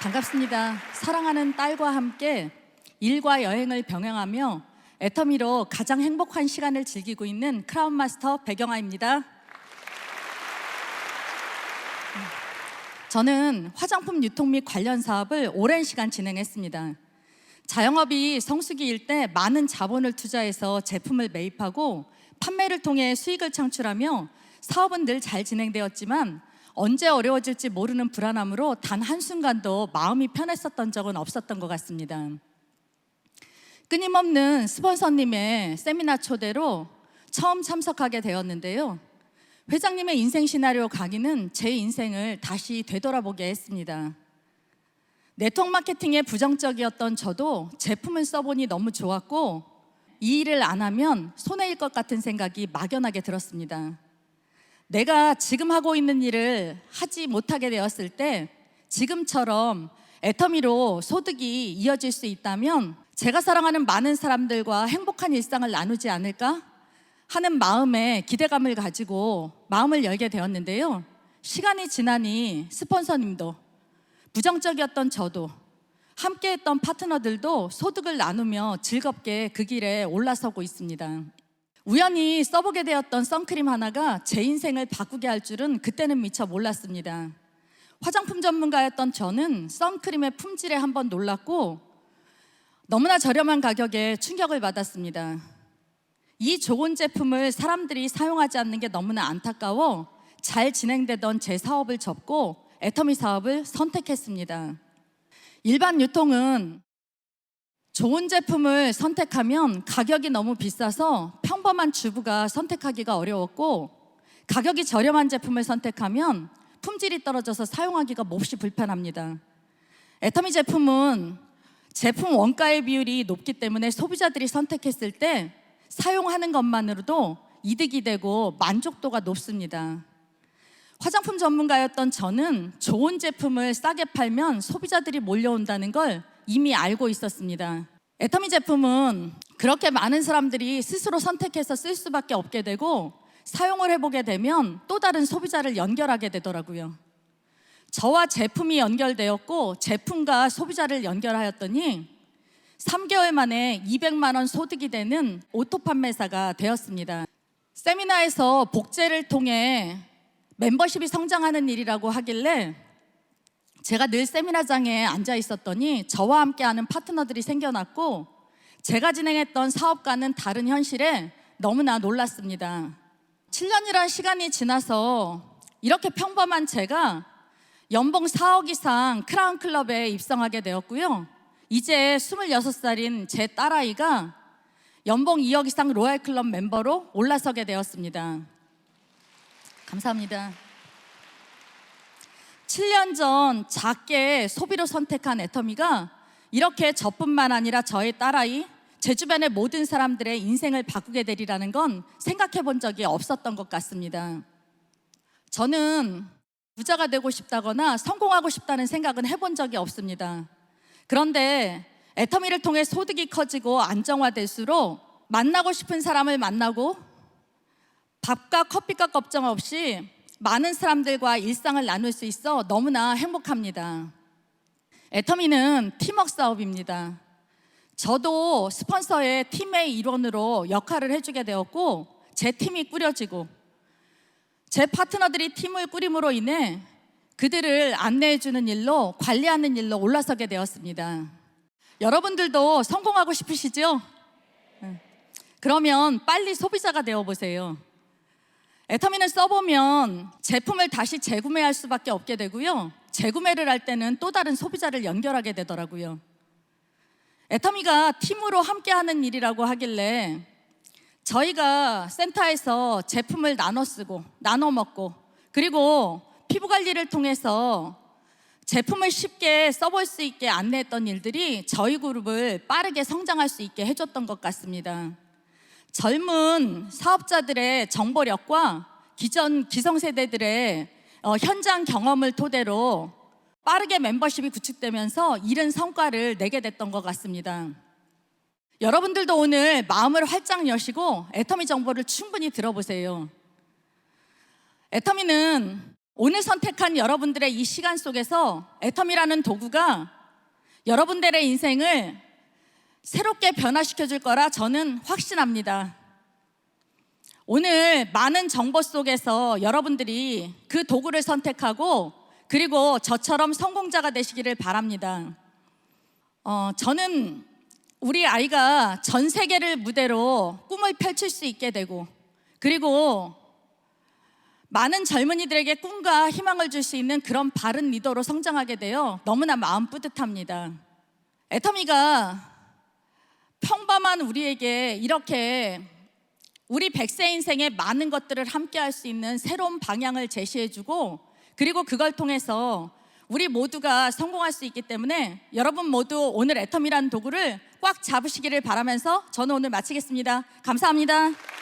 반갑습니다. 사랑하는 딸과 함께 일과 여행을 병행하며 애터미로 가장 행복한 시간을 즐기고 있는 크라운 마스터 배경아입니다. 저는 화장품 유통 및 관련 사업을 오랜 시간 진행했습니다. 자영업이 성수기일 때 많은 자본을 투자해서 제품을 매입하고 판매를 통해 수익을 창출하며 사업은 늘 잘 진행되었지만 언제 어려워질지 모르는 불안함으로 단 한순간도 마음이 편했었던 적은 없었던 것 같습니다. 끊임없는 스폰서님의 세미나 초대로 처음 참석하게 되었는데요. 회장님의 인생 시나리오 강의는 제 인생을 다시 되돌아보게 했습니다. 네트워크 마케팅에 부정적이었던 저도 제품을 써보니 너무 좋았고 이 일을 안 하면 손해일 것 같은 생각이 막연하게 들었습니다. 내가 지금 하고 있는 일을 하지 못하게 되었을 때 지금처럼 애터미로 소득이 이어질 수 있다면 제가 사랑하는 많은 사람들과 행복한 일상을 나누지 않을까 하는 마음에 기대감을 가지고 마음을 열게 되었는데요. 시간이 지나니 스폰서님도 부정적이었던 저도 함께 했던 파트너들도 소득을 나누며 즐겁게 그 길에 올라서고 있습니다. 우연히 써보게 되었던 선크림 하나가 제 인생을 바꾸게 할 줄은 그때는 미처 몰랐습니다. 화장품 전문가였던 저는 선크림의 품질에 한번 놀랐고 너무나 저렴한 가격에 충격을 받았습니다. 이 좋은 제품을 사람들이 사용하지 않는 게 너무나 안타까워 잘 진행되던 제 사업을 접고 애터미 사업을 선택했습니다. 일반 유통은 좋은 제품을 선택하면 가격이 너무 비싸서 평범한 주부가 선택하기가 어려웠고 가격이 저렴한 제품을 선택하면 품질이 떨어져서 사용하기가 몹시 불편합니다. 애터미 제품은 제품 원가의 비율이 높기 때문에 소비자들이 선택했을 때 사용하는 것만으로도 이득이 되고 만족도가 높습니다. 화장품 전문가였던 저는 좋은 제품을 싸게 팔면 소비자들이 몰려온다는 걸 이미 알고 있었습니다. 애터미 제품은 그렇게 많은 사람들이 스스로 선택해서 쓸 수밖에 없게 되고 사용을 해보게 되면 또 다른 소비자를 연결하게 되더라고요. 저와 제품이 연결되었고 제품과 소비자를 연결하였더니 3개월 만에 200만 원 소득이 되는 오토 판매사가 되었습니다. 세미나에서 복제를 통해 멤버십이 성장하는 일이라고 하길래 제가 늘 세미나장에 앉아 있었더니 저와 함께하는 파트너들이 생겨났고 제가 진행했던 사업과는 다른 현실에 너무나 놀랐습니다. 7년이란 시간이 지나서 이렇게 평범한 제가 연봉 4억 이상 크라운 클럽에 입성하게 되었고요. 이제 26살인 제 딸아이가 연봉 2억 이상 로얄 클럽 멤버로 올라서게 되었습니다. 감사합니다. 7년 전 작게 소비로 선택한 애터미가 이렇게 저뿐만 아니라 저의 딸아이, 제 주변의 모든 사람들의 인생을 바꾸게 되리라는 건 생각해 본 적이 없었던 것 같습니다. 저는 부자가 되고 싶다거나 성공하고 싶다는 생각은 해본 적이 없습니다. 그런데 애터미를 통해 소득이 커지고 안정화될수록 만나고 싶은 사람을 만나고 밥과 커피값 걱정 없이 많은 사람들과 일상을 나눌 수 있어 너무나 행복합니다. 애터미는 팀워크 사업입니다. 저도 스폰서의 팀의 일원으로 역할을 해주게 되었고 제 팀이 꾸려지고 제 파트너들이 팀을 꾸림으로 인해 그들을 안내해주는 일로 관리하는 일로 올라서게 되었습니다. 여러분들도 성공하고 싶으시죠? 네. 그러면 빨리 소비자가 되어 보세요. 애터미는 써보면 제품을 다시 재구매할 수밖에 없게 되고요. 재구매를 할 때는 또 다른 소비자를 연결하게 되더라고요. 애터미가 팀으로 함께하는 일이라고 하길래 저희가 센터에서 제품을 나눠 쓰고 나눠 먹고 그리고 피부 관리를 통해서 제품을 쉽게 써볼 수 있게 안내했던 일들이 저희 그룹을 빠르게 성장할 수 있게 해줬던 것 같습니다. 젊은 사업자들의 정보력과 기존 기성세대들의 어, 현장 경험을 토대로 빠르게 멤버십이 구축되면서 이른 성과를 내게 됐던 것 같습니다. 여러분들도 오늘 마음을 활짝 여시고 애터미 정보를 충분히 들어보세요. 애터미는 오늘 선택한 여러분들의 이 시간 속에서 애텀이라는 도구가 여러분들의 인생을 새롭게 변화시켜 줄 거라 저는 확신합니다. 오늘 많은 정보 속에서 여러분들이 그 도구를 선택하고 그리고 저처럼 성공자가 되시기를 바랍니다. 어, 저는 우리 아이가 전 세계를 무대로 꿈을 펼칠 수 있게 되고 그리고 많은 젊은이들에게 꿈과 희망을 줄 수 있는 그런 바른 리더로 성장하게 되어 너무나 마음 뿌듯합니다. 애터미가 평범한 우리에게 이렇게 우리 백세 인생의 많은 것들을 함께 할 수 있는 새로운 방향을 제시해주고 그리고 그걸 통해서 우리 모두가 성공할 수 있기 때문에 여러분 모두 오늘 애텀이라는 도구를 꽉 잡으시기를 바라면서 저는 오늘 마치겠습니다. 감사합니다.